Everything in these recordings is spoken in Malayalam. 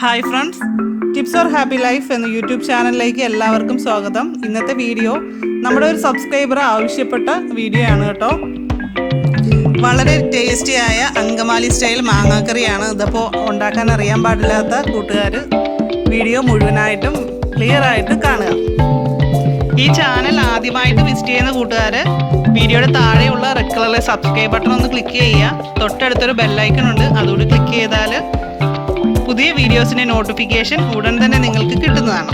Hi friends tips or happy life എന്ന യൂട്യൂബ് ചാനലിലേക്ക് എല്ലാവർക്കും സ്വാഗതം. ഇന്നത്തെ വീഡിയോ നമ്മുടെ ഒരു സബ്സ്ക്രൈബർ ആവശ്യപ്പെട്ട വീഡിയോ ആണ് കേട്ടോ. വളരെ ടേസ്റ്റിയായ അങ്കമാലി സ്റ്റൈൽ മാങ്ങാക്കറിയാണ്. ഇതിപ്പോൾ ഉണ്ടാക്കാൻ അറിയാൻ പാടില്ലാത്ത കൂട്ടുകാർ വീഡിയോ മുഴുവനായിട്ടും ക്ലിയർ ആയിട്ട് കാണുക. ഈ ചാനൽ ആദ്യമായിട്ട് വിസിറ്റ് ചെയ്യുന്ന കൂട്ടുകാർ വീഡിയോയുടെ താഴെയുള്ള റെഡ് കളറിലെ സബ്സ്ക്രൈബ് ബട്ടൺ ഒന്ന് ക്ലിക്ക് ചെയ്യുക. തൊട്ടടുത്തൊരു ബെല്ലൈക്കൺ ഉണ്ട്. അതുകൂടി ക്ലിക്ക് ചെയ്താൽ പുതിയ വീഡിയോസിന്റെ നോട്ടിഫിക്കേഷൻ ഉടൻ തന്നെ നിങ്ങൾക്ക് കിട്ടുന്നതാണ്.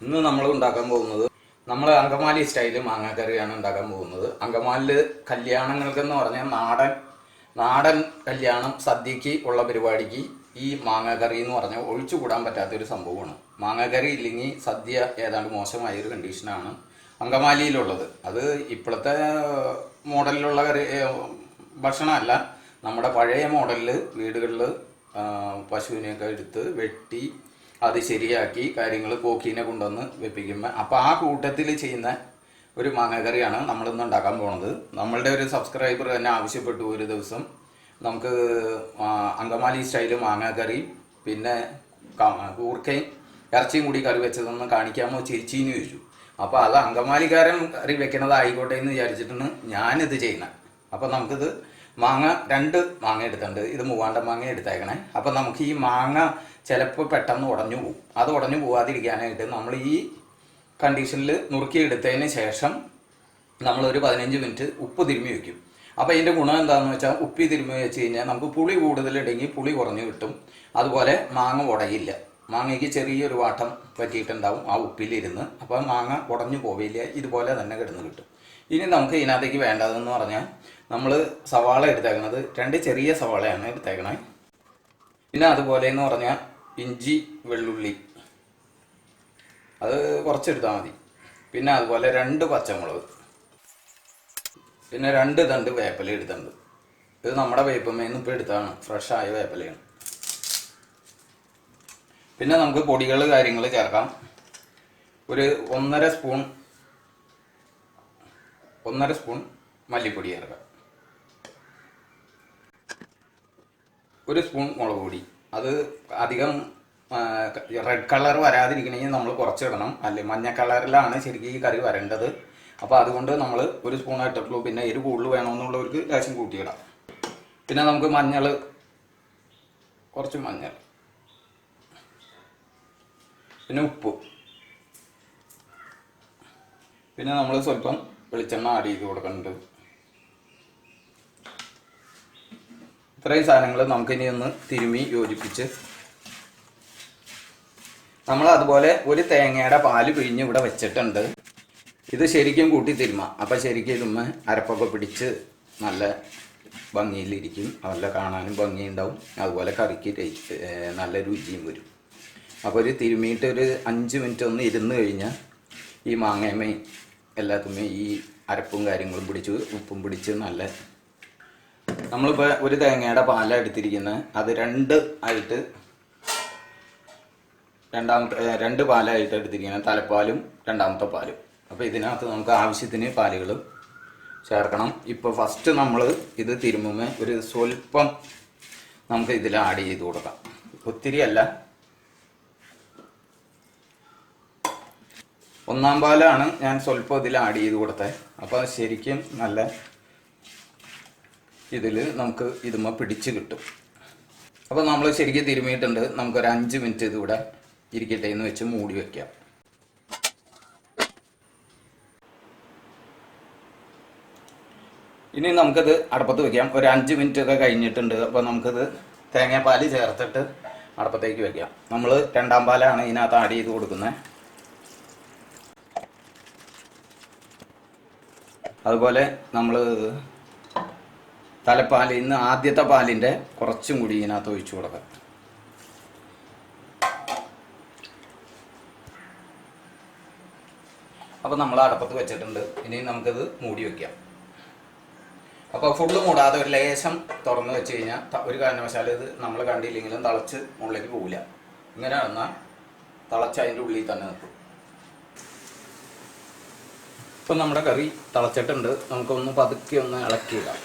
ഇന്ന് നമ്മൾ ഉണ്ടാക്കാൻ പോകുന്നത് നമ്മൾ അങ്കമാലി സ്റ്റൈൽ മാങ്ങാക്കറിയാണ് ഉണ്ടാക്കാൻ പോകുന്നത്. അങ്കമാലിൽ കല്യാണങ്ങൾക്കെന്ന് പറഞ്ഞാൽ നാടൻ നാടൻ കല്യാണം സദ്യക്ക് ഉള്ള പരിപാടിക്ക് ഈ മാങ്ങാക്കറി എന്ന് പറഞ്ഞാൽ ഒഴിച്ചുകൂടാൻ പറ്റാത്തൊരു സംഭവമാണ്. മാങ്ങാക്കറി ഇല്ലെങ്കിൽ സദ്യ ഏതാണ്ട് മോശമായ ഒരു കണ്ടീഷനാണ് അങ്കമാലിയിലുള്ളത്. അത് ഇപ്പോഴത്തെ മോഡലിലുള്ള കറി ഭക്ഷണമല്ല. നമ്മുടെ പഴയ മോഡലിൽ വീടുകളിൽ പശുവിനെയൊക്കെ എടുത്ത് വെട്ടി അത് ശരിയാക്കി കാര്യങ്ങൾ കോക്കീനെ കൊണ്ടുവന്ന് വെപ്പിക്കുമ്പോൾ അപ്പോൾ ആ കൂട്ടത്തിൽ ചെയ്യുന്ന ഒരു മാങ്ങാക്കറിയാണ് നമ്മളിന്ന് ഉണ്ടാക്കാൻ പോണത്. നമ്മളുടെ ഒരു സബ്സ്ക്രൈബർ തന്നെ ആവശ്യപ്പെട്ടു ഒരു ദിവസം. നമുക്ക് അങ്കമാലി സ്റ്റൈൽ മാങ്ങാക്കറി പിന്നെ കൂർക്കയും ഇറച്ചിയും കൂടി കറി വെച്ചതൊന്ന് കാണിക്കാമോ ചേച്ചിന്ന് ചോദിച്ചു. അപ്പോൾ അത് അങ്കമാലിക്കാരൻ കറി വെക്കണത് ആയിക്കോട്ടെ എന്ന് വിചാരിച്ചിട്ടാണ് ഞാനിത് ചെയ്യുന്നത്. അപ്പോൾ നമുക്കിത് മാങ്ങ രണ്ട് മാങ്ങ എടുത്തിട്ടുണ്ട്. ഇത് മൂവാണ്ട മാങ്ങ എടുത്തേക്കണേ. അപ്പം നമുക്ക് ഈ മാങ്ങ ചിലപ്പോൾ പെട്ടെന്ന് ഉടഞ്ഞു പോകും അത് ഉടഞ്ഞു പോകാതിരിക്കാനായിട്ട് നമ്മൾ ഈ കണ്ടീഷനിൽ നുറുക്കി എടുത്തതിന് ശേഷം നമ്മളൊരു പതിനഞ്ച് മിനിറ്റ് ഉപ്പ് തിരുമ്മി വെക്കും. അപ്പോൾ ഇതിന്റെ ഗുണം എന്താണെന്ന് വെച്ചാൽ ഉപ്പി തിരുമ്മി വെച്ച് കഴിഞ്ഞാൽ നമുക്ക് പുളി കൂടുതലുണ്ടെങ്കിൽ പുളി കുറഞ്ഞു കിട്ടും. അതുപോലെ മാങ്ങ ഉടയില്ല. മാങ്ങയ്ക്ക് ചെറിയൊരു വാട്ടം പറ്റിയിട്ടുണ്ടാവും ആ ഉപ്പിലിരുന്ന്. അപ്പോൾ മാങ്ങ ഉടഞ്ഞു പോവില്ല. ഇതുപോലെ തന്നെ കിടന്ന് കിട്ടും. ഇനി നമുക്ക് ഇതിനകത്തേക്ക് വേണ്ടതെന്ന് പറഞ്ഞാൽ നമ്മൾ സവാള എടുത്തേക്കണത് രണ്ട് ചെറിയ സവാളയാണ് എടുത്തേക്കണേ. പിന്നെ അതുപോലെ എന്ന് പറഞ്ഞാൽ ഇഞ്ചി വെള്ളുള്ളി. അത് കുറച്ചെടുത്താൽ മതി. പിന്നെ അതുപോലെ രണ്ട് പച്ചമുളക്. പിന്നെ രണ്ട് തണ്ട് വേപ്പില എടുത്തുണ്ട് ഇത് നമ്മുടെ വേപ്പമ്മയിൽ ഇപ്പോൾ എടുത്താണ് ഫ്രഷായ വേപ്പിലയാണ്. പിന്നെ നമുക്ക് പൊടികൾ കാര്യങ്ങൾ ചേർക്കാം. ഒരു ഒന്നര സ്പൂൺ ഒന്നര സ്പൂൺ മല്ലിപ്പൊടി ചേർക്കാം. ഒരു സ്പൂൺ മുളക് പൊടി. അത് അധികം റെഡ് കളർ വരാതിരിക്കണമെങ്കിൽ നമ്മൾ കുറച്ചിടണം. അല്ലെ മഞ്ഞ കളറിലാണ് ശരിക്കും ഈ കറി വരേണ്ടത്. അപ്പോൾ അതുകൊണ്ട് നമ്മൾ ഒരു സ്പൂൺ ഇട്ടിട്ടുള്ളൂ. പിന്നെ എരിവ് കൂടുതൽ വേണമെന്നുള്ളവർക്ക് ലേശം കൂട്ടിയിടാം. പിന്നെ നമുക്ക് മഞ്ഞൾ കുറച്ച് മഞ്ഞൾ. പിന്നെ ഉപ്പ്. പിന്നെ നമ്മൾ സ്വല്പം വെളിച്ചെണ്ണ ആഡ് ചെയ്ത് കൊടുക്കുന്നുണ്ട്. ഇത്രയും സാധനങ്ങൾ നമുക്കിനി ഒന്ന് തിരുമി യോജിപ്പിച്ച് നമ്മൾ അതുപോലെ ഒരു തേങ്ങയുടെ പാൽ പിഴിഞ്ഞ് ഇവിടെ വെച്ചിട്ടുണ്ട്. ഇത് ശരിക്കും കൂട്ടി തിരുമ. അപ്പം ശരിക്കും ഇതുമ്മ അരപ്പൊക്കെ പിടിച്ച് നല്ല ഭംഗിയിലിരിക്കും. നല്ല കാണാനും ഭംഗിയുണ്ടാവും. അതുപോലെ കറിക്ക് നല്ല രുചിയും വരും. അപ്പോൾ ഒരു തിരുമിയിട്ട് ഒരു അഞ്ച് മിനിറ്റ് ഒന്ന് ഇരുന്ന് കഴിഞ്ഞാൽ ഈ മാങ്ങയമ്മയും എല്ലാത്തുമ്മയും ഈ അരപ്പും കാര്യങ്ങളും പിടിച്ച് ഉപ്പും പിടിച്ച് നല്ല നമ്മളിപ്പോൾ ഒരു തേങ്ങയുടെ പാലാണ് എടുത്തിരിക്കുന്നത് അത് രണ്ട് ആയിട്ട് രണ്ടാമത്തെ രണ്ട് പാലായിട്ട് എടുത്തിരിക്കുന്നത് തലപ്പാലും രണ്ടാമത്തെ പാലും. അപ്പോൾ ഇതിനകത്ത് നമുക്ക് ആവശ്യത്തിന് പാലുകൾ ചേർക്കണം. ഇപ്പോൾ ഫസ്റ്റ് നമ്മൾ ഇത് തിരുമ്പുമ്പോൾ ഒരു സ്വല്പം നമുക്ക് ഇതിൽ ആഡ് ചെയ്ത് കൊടുക്കാം. ഒത്തിരി അല്ല. ഒന്നാം പാലാണ് ഞാൻ സ്വല്പം ഇതിൽ ആഡ് ചെയ്ത് കൊടുത്തത് അപ്പോൾ ശരിക്കും നല്ല ഇതിൽ നമുക്ക് ഇതുമ്മ പിടിച്ച് കിട്ടും. അപ്പോൾ നമ്മൾ ശരിക്കും തിരുമിയിട്ടുണ്ട്. നമുക്കൊരു അഞ്ച് മിനിറ്റ് ഇതിവിടെ ഇരിക്കട്ടെ എന്ന് വെച്ച് മൂടി വയ്ക്കാം ഇനി നമുക്കത് അടപ്പത്ത് വെക്കാം. ഒരു അഞ്ച് മിനിറ്റ് ഒക്കെ കഴിഞ്ഞിട്ടുണ്ട്. അപ്പോൾ നമുക്കത് തേങ്ങാപ്പാൽ ചേർത്തിട്ട് അടപ്പത്തേക്ക് വെക്കാം. നമ്മൾ രണ്ടാം പാലാണ് ഇതിനകത്ത് ആഡ് ചെയ്ത് കൊടുക്കുന്നത് അതുപോലെ നമ്മൾ തലപ്പാലിൽ ഇന്ന് ആദ്യത്തെ പാലിന്റെ കുറച്ചും കൂടി ഇതിനകത്ത് ഒഴിച്ചു കൊടുക്കാം. അപ്പോൾ നമ്മൾ അടപ്പത്ത് വെച്ചിട്ടുണ്ട്. ഇനി നമുക്കിത് മൂടി വെക്കാം. അപ്പോൾ ഫുള്ള് മൂടാതെ ഒരു ലേശം തുറന്ന് വെച്ച് കഴിഞ്ഞാൽ ഒരു കാരണവശാലും ഇത് നമ്മൾ കണ്ടില്ലെങ്കിലും തിളച്ച് മുകളിലേക്ക് പോവില്ല. ഇങ്ങനെ വന്നാൽ തിളച്ച് അതിന്റെ ഉള്ളിൽ തന്നെ നിൽക്കും. ഇപ്പം നമ്മുടെ കറി തിളച്ചിട്ടുണ്ട്. നമുക്കൊന്ന് പതുക്കെ ഒന്ന് ഇളക്കിയിടാം.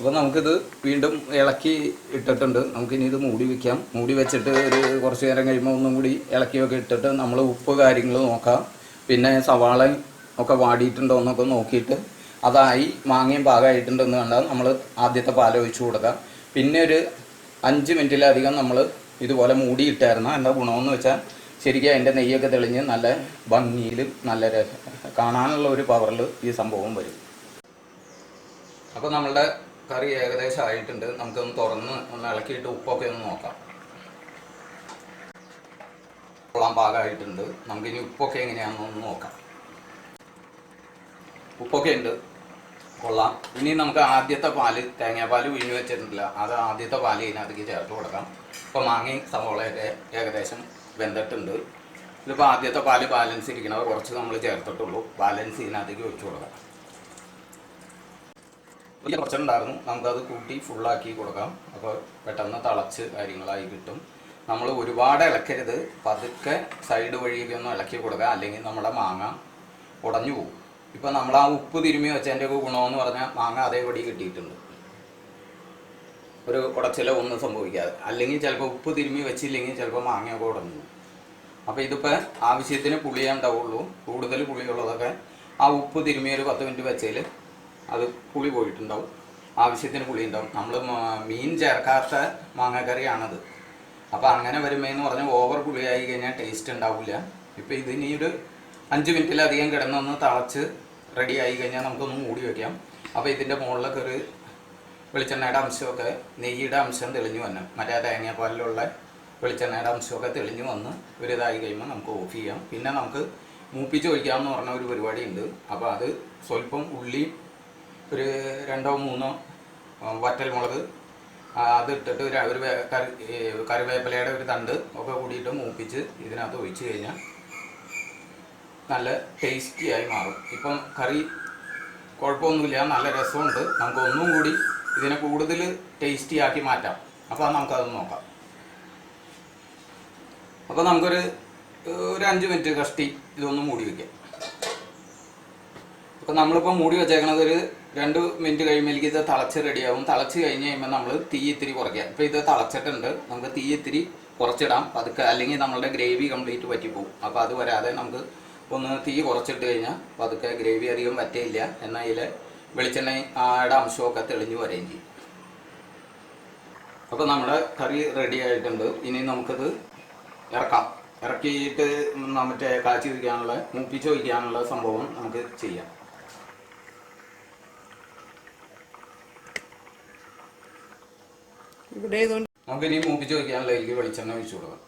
അപ്പോൾ നമുക്കിത് വീണ്ടും ഇളക്കി ഇട്ടിട്ടുണ്ട്. നമുക്കിനി ഇത് മൂടി വയ്ക്കാം മൂടി വെച്ചിട്ട് ഒരു കുറച്ച് നേരം കഴിയുമ്പോൾ ഒന്നും കൂടി ഇളക്കിയൊക്കെ ഇട്ടിട്ട് നമ്മൾ ഉപ്പ് കാര്യങ്ങൾ നോക്കാം. പിന്നെ സവാള ഒക്കെ വാടിയിട്ടുണ്ടോ എന്നൊക്കെ നോക്കിയിട്ട് അതായി മാങ്ങയും പാകമായിട്ടുണ്ടെന്ന് കണ്ടാൽ നമ്മൾ ആദ്യത്തെ പാൽ ഒഴിച്ച് കൊടുക്കാം. പിന്നെ ഒരു അഞ്ച് മിനിറ്റിലധികം നമ്മൾ ഇതുപോലെ മൂടിയിട്ടായിരുന്നു. എന്താ ഗുണമെന്ന് വെച്ചാൽ ശരിക്കും അതിന്റെ നെയ്യൊക്കെ തെളിഞ്ഞ് നല്ല ഭംഗിയിൽ നല്ല കാണാനുള്ള ഒരു പവറിൽ ഈ സംഭവം വരും. അപ്പോൾ നമ്മളുടെ കറി ഏകദേശം ആയിട്ടുണ്ട്. നമുക്കൊന്ന് തുറന്ന് ഒന്ന് ഇളക്കിയിട്ട് ഉപ്പൊക്കെ ഒന്ന് നോക്കാം. കൊള്ളാൻ പാകമായിട്ടുണ്ട്. നമുക്കിനി ഉപ്പൊക്കെ എങ്ങനെയാണെന്ന് ഒന്ന് നോക്കാം. ഉപ്പൊക്കെ ഉണ്ട്. കൊള്ളാം. ഇനി നമുക്ക് ആദ്യത്തെ പാൽ തേങ്ങാപ്പാൽ വിഴിഞ്ഞു വെച്ചിട്ടില്ല അത് ആദ്യത്തെ പാൽ ഇതിനകത്തേക്ക് ചേർത്ത് കൊടുക്കാം. ഇപ്പോൾ മാങ്ങയും സവോളയൊക്കെ ഏകദേശം വെന്തിട്ടുണ്ട്. ഇതിപ്പോൾ ആദ്യത്തെ പാൽ ബാലൻസ് ഇരിക്കണത് കുറച്ച് നമ്മൾ ചേർത്തിട്ടുള്ളൂ. ബാലൻസ് ഇതിനകത്തേക്ക് വെച്ച് കൊടുക്കാം. ഇത് കുറച്ചുണ്ടായിരുന്നു. നമുക്കത് കൂട്ടി ഫുള്ളാക്കി കൊടുക്കാം. അപ്പോൾ പെട്ടെന്ന് തിളച്ച് കാര്യങ്ങളായി കിട്ടും. നമ്മൾ ഒരുപാട് ഇളക്കരുത്. പതുക്കെ സൈഡ് വഴിയൊക്കെ ഒന്ന് ഇളക്കി കൊടുക്കുക. അല്ലെങ്കിൽ നമ്മുടെ മാങ്ങ ഉടഞ്ഞു പോകും. ഇപ്പം നമ്മൾ ആ ഉപ്പ് തിരുമ്മി വെച്ചതിന്റെ ഒക്കെ ഗുണമെന്ന് പറഞ്ഞാൽ മാങ്ങ അതേപടി കിട്ടിയിട്ടുണ്ട്. ഒരു ഉടച്ചിലോ ഒന്നും സംഭവിക്കാതെ. അല്ലെങ്കിൽ ചിലപ്പോൾ ഉപ്പ് തിരുമ്മി വെച്ചില്ലെങ്കിൽ ചിലപ്പോൾ മാങ്ങയൊക്കെ ഉടഞ്ഞു അപ്പോൾ ഇതിപ്പോൾ ആവശ്യത്തിന് പുളിയേ ഉണ്ടാവുള്ളൂ. കൂടുതൽ പുളിയുള്ളതൊക്കെ ആ ഉപ്പ് തിരുമ്മി ഒരു പത്ത് മിനിറ്റ് വെച്ചതിൽ അത് പുളി പോയിട്ടുണ്ടാവും. ആവശ്യത്തിന് പുളി ഉണ്ടാവും നമ്മൾ മീൻ ചേർക്കാത്ത മാങ്ങക്കറിയാണത്. അപ്പോൾ അങ്ങനെ വരുമ്പോഴെന്ന് പറഞ്ഞാൽ ഓവർ പുളിയായി കഴിഞ്ഞാൽ ടേസ്റ്റ് ഉണ്ടാവില്ല ഇപ്പോൾ ഇതിനി ഒരു അഞ്ച് മിനിറ്റിലധികം കിടന്നൊന്ന് തളച്ച് റെഡി ആയി കഴിഞ്ഞാൽ നമുക്കൊന്ന് മൂടി വയ്ക്കാം അപ്പോൾ ഇതിന്റെ മുകളിലൊക്കെ ഒരു വെളിച്ചെണ്ണയുടെ അംശമൊക്കെ നെയ്യുടെ അംശം തെളിഞ്ഞു വന്നു. മറ്റേ തേങ്ങാപ്പാലിലുള്ള വെളിച്ചെണ്ണയുടെ അംശമൊക്കെ തെളിഞ്ഞു വന്ന് ഒരു ഇതായി കഴിയുമ്പോൾ നമുക്ക് ഓഫ് ചെയ്യാം. പിന്നെ നമുക്ക് മൂപ്പിച്ച് ഒഴിക്കാമെന്ന് പറഞ്ഞ ഒരു പരിപാടി ഉണ്ട് അപ്പോൾ അത് സ്വല്പം ഉള്ളി ഒരു രണ്ടോ മൂന്നോ വറ്റൽ വറ്റൽമുളക് അതിട്ടിട്ട് ഒരു ഒരു കറി കറിവേപ്പിലയുടെ ഒരു തണ്ട് ഒക്കെ കൂടിയിട്ട് മൂപ്പിച്ച് ഇതിനകത്ത് ഒഴിച്ച് കഴിഞ്ഞാൽ നല്ല ടേസ്റ്റിയായി മാറും. ഇപ്പം കറി കുഴപ്പമൊന്നുമില്ല നല്ല രസമുണ്ട്. നമുക്ക് ഒന്നും കൂടി ഇതിനെ കൂടുതൽ ടേസ്റ്റിയാക്കി മാറ്റാം. അപ്പോൾ അത് നമുക്കത് നോക്കാം. അപ്പോൾ നമുക്കൊരു ഒരു അഞ്ച് മിനിറ്റ് കഷ്ടി ഇതൊന്ന് മൂടി വയ്ക്കാം അപ്പോൾ നമ്മളിപ്പോൾ മൂടി വെച്ചേക്കണത് ഒരു രണ്ട് മിനിറ്റ് കഴിയുമ്പോഴേക്ക് ഇത് തിളച്ച് റെഡിയാവും തിളച്ച് കഴിഞ്ഞ് കഴിയുമ്പോൾ നമ്മൾ തീ ഇത്തിരി കുറയ്ക്കുക ഇപ്പോൾ ഇത് തിളച്ചിട്ടുണ്ട്. നമുക്ക് തീ ഇത്തിരി കുറച്ചിടാം. പതുക്കെ അല്ലെങ്കിൽ നമ്മളുടെ ഗ്രേവി കംപ്ലീറ്റ് പറ്റിപ്പോവും. അപ്പോൾ അത് വരാതെ നമുക്ക് ഒന്ന് തീ കുറച്ചിട്ട് കഴിഞ്ഞാൽ പതുക്കെ ഗ്രേവി അധികം പറ്റില്ല എന്നാൽ ഇതിൽ വെളിച്ചെണ്ണയുടെ അംശമൊക്കെ തെളിഞ്ഞു വരികയും ചെയ്യും. അപ്പോൾ നമ്മുടെ കറി റെഡി ആയിട്ടുണ്ട്. ഇനി നമുക്കത് ഇറക്കാം. ഇറക്കിയിട്ട് മറ്റേ കാച്ചി വയ്ക്കാനുള്ള മൂപ്പിച്ച് വയ്ക്കാനുള്ള സംഭവം നമുക്ക് ചെയ്യാം. ഇവിടെ ഇതുകൊണ്ട് നമുക്ക് ഇനി മൂപ്പിച്ച് വയ്ക്കാനുള്ള അതിലേക്ക് വെളിച്ചെണ്ണ ഒഴിച്ചു കൊടുക്കാം.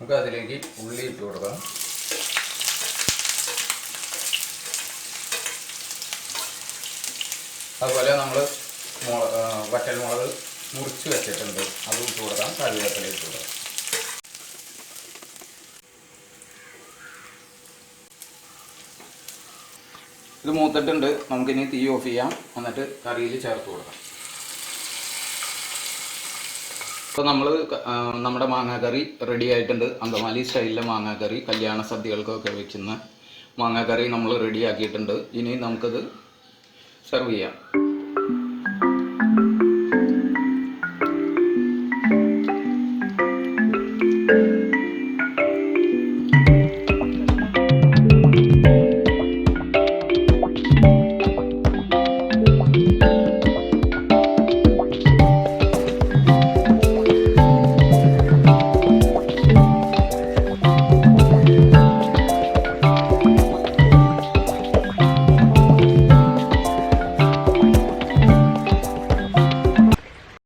നമുക്ക് അതിലേക്ക് ഉള്ളി ഇട്ട് കൊടുക്കാം. അതുപോലെ നമ്മൾ വറ്റൽ മുളക് മുറിച്ച് വെച്ചിട്ടുണ്ട്. അത് ഇട്ട് കൊടുക്കാം. കറിവേപ്പില ഇട്ട് കൊടുക്കാം. ഇത് മൂത്തിട്ടുണ്ട്. നമുക്കിനി തീ ഓഫ് ചെയ്യാം. എന്നിട്ട് കറിയിൽ ചേർത്ത് കൊടുക്കാം. ഇപ്പോൾ നമ്മൾ നമ്മുടെ മാങ്ങാക്കറി റെഡി ആയിട്ടുണ്ട്. അങ്കമാലി സ്റ്റൈലിലെ മാങ്ങാക്കറി കല്യാണ സദ്യകൾക്കൊക്കെ വെക്കുന്ന മാങ്ങാക്കറി നമ്മൾ റെഡി ആക്കിയിട്ടുണ്ട്. ഇനി നമുക്കത് സെർവ് ചെയ്യാം.